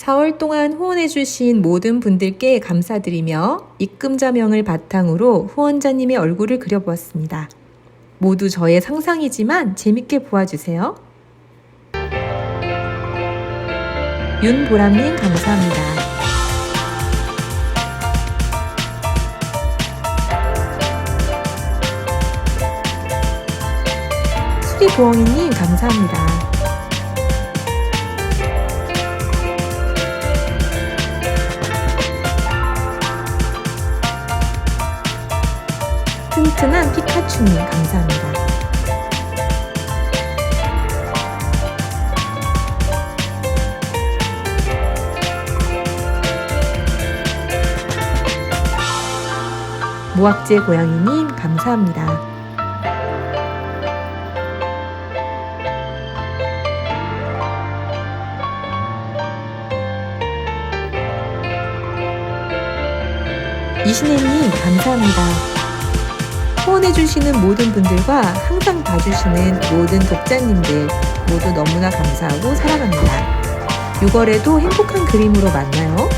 4월 동안 후원해주신 모든 분들께 감사드리며 입금자명을 바탕으로 후원자님의 얼굴을 그려보았습니다. 모두 저의 상상이지만 재밌게 보아주세요. 윤보람님 감사합니다. 수리보엉이님 감사합니다. 튼튼한 피카츄님 감사합니다. 모학제 고양이님 감사합니다. 이신혜님 감사합니다. 후원해주시는 모든 분들과 항상 봐주시는 모든 독자님들 모두 너무나 감사하고 사랑합니다. 6월에도 행복한 그림으로 만나요.